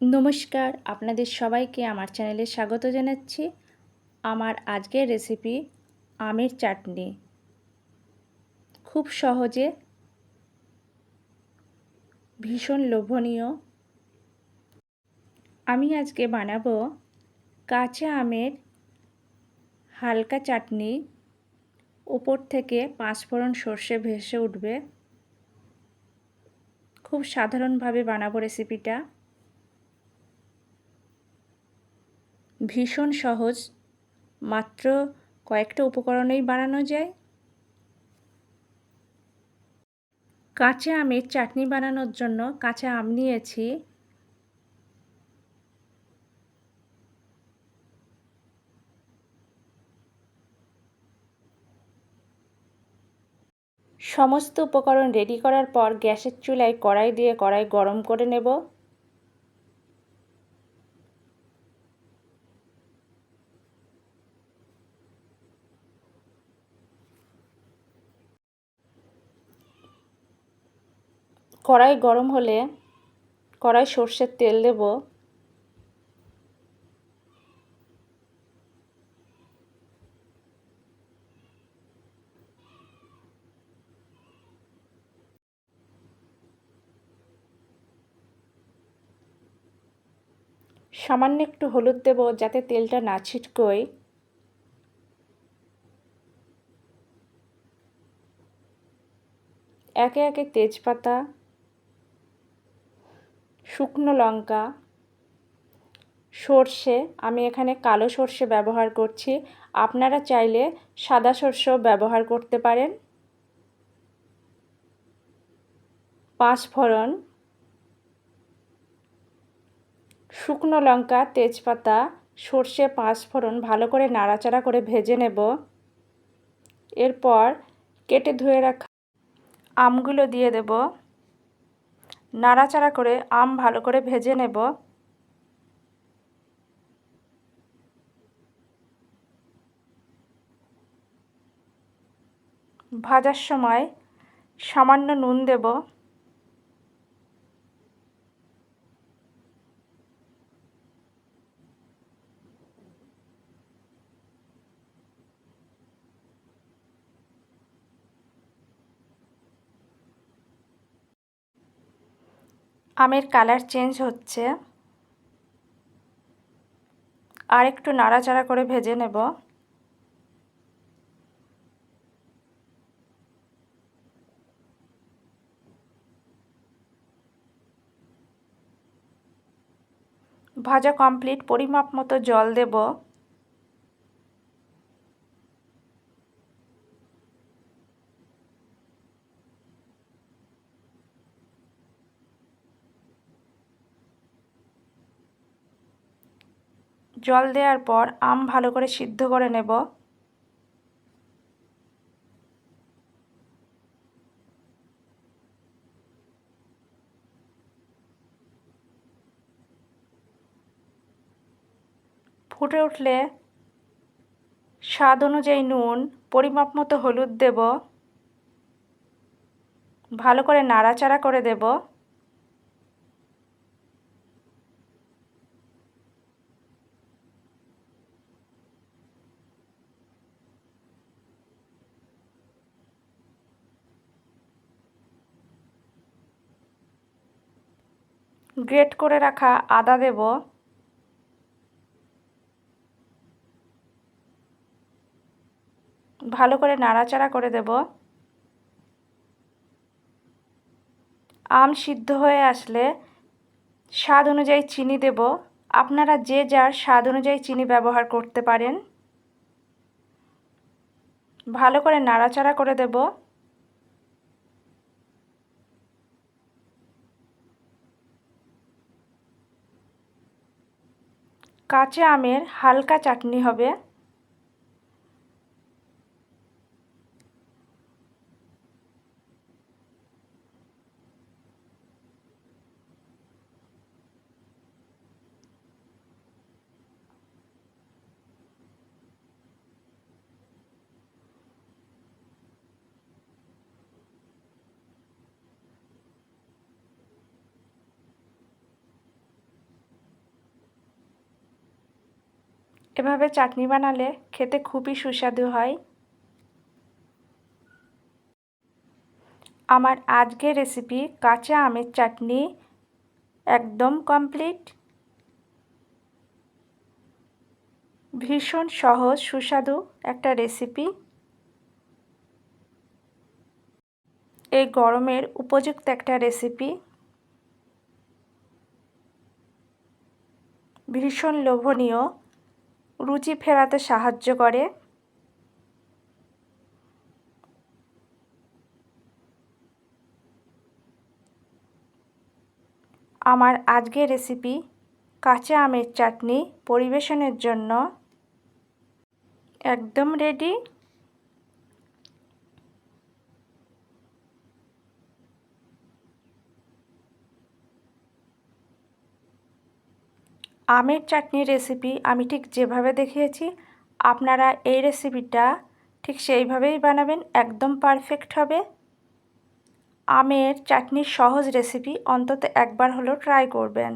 নমস্কার, আপনাদের সবাইকে আমার চ্যানেলে স্বাগত জানাচ্ছি। আমার আজকের রেসিপি আমের চাটনি। খুব সহজে ভীষণ লোভনীয়। আমি আজকে বানাবো কাঁচা আমের হালকা চাটনি। উপর থেকে পাঁচফোড়ন সর্ষে ভেসে উঠবে। খুব সাধারণভাবে বানাবো রেসিপিটা ভীষণ সহজ। মাত্র কয়েকটা উপকরণেই বানানো যায়। কাঁচা আমের চাটনি বানানোর জন্য কাঁচা আম নিয়েছি। সমস্ত উপকরণ রেডি করার পর গ্যাসের চুলায় কড়াই দিয়ে কড়াই গরম করে নেব। কড়াই গরম হলে কড়াই সর্ষের তেল দেব। সামান্য একটু হলুদ দেব যাতে তেলটা না ছিটকোয়। একে একে তেজপাতা শুকনো লঙ্কা, সর্ষে, আমি এখানে কালো সর্ষে ব্যবহার করছি। আপনারা চাইলে সাদা সর্ষেও ব্যবহার করতে পারেন। পাঁচফোড়ন, শুকনো লঙ্কা, তেজপাতা, সর্ষে পাঁচফোড়ন ভালো করে নাড়াচাড়া করে ভেজে নেব। এরপর কেটে ধুয়ে রাখা আমগুলো দিয়ে দেব। নাড়াচাড়া করে আম ভালো করে ভেজে নেব। ভাজার সময় সামান্য নুন দেব। আমের কালার চেঞ্জ হচ্ছে। আর একটু নাড়াচাড়া করে ভেজে নেব। ভাজা কমপ্লিট পরিমাপ মতো জল দেব। জল দেওয়ার পর আম ভালো করে সিদ্ধ করে নেব। ফুটে উঠলে স্বাদ অনুযায়ী নুন, পরিমাপ মতো হলুদ দেব। ভালো করে নাড়াচাড়া করে দেব। গ্রেট করে রাখা আদা দেব। ভালো করে নাড়াচাড়া করে দেব। আম সিদ্ধ হয়ে আসলে স্বাদ অনুযায়ী চিনি দেব। আপনারা যে যার স্বাদ অনুযায়ী চিনি ব্যবহার করতে পারেন। ভালো করে নাড়াচাড়া করে দেব। কাঁচা আমের হালকা চাটনি হবে। এভাবে চাটনি বানালে খেতে খুবই সুস্বাদু হয়। আমার আজকের রেসিপি কাঁচা আমের চাটনি একদম কমপ্লিট ভীষণ সহজ, সুস্বাদু একটা রেসিপি এই গরমের উপযুক্ত একটা রেসিপি ভীষণ লোভনীয়। রুচি ফেরাতে সাহায্য করে। আমার আজকের রেসিপি কাঁচা আমের চাটনি পরিবেশনের জন্য একদম রেডি আমের চাটনি রেসিপি আমি ঠিক যেভাবে দেখিয়েছি, আপনারা এই রেসিপিটা ঠিক সেইভাবেই বানাবেন, একদম পারফেক্ট হবে। আমের চাটনির সহজ রেসিপি অন্তত একবার হলেও ট্রাই করবেন।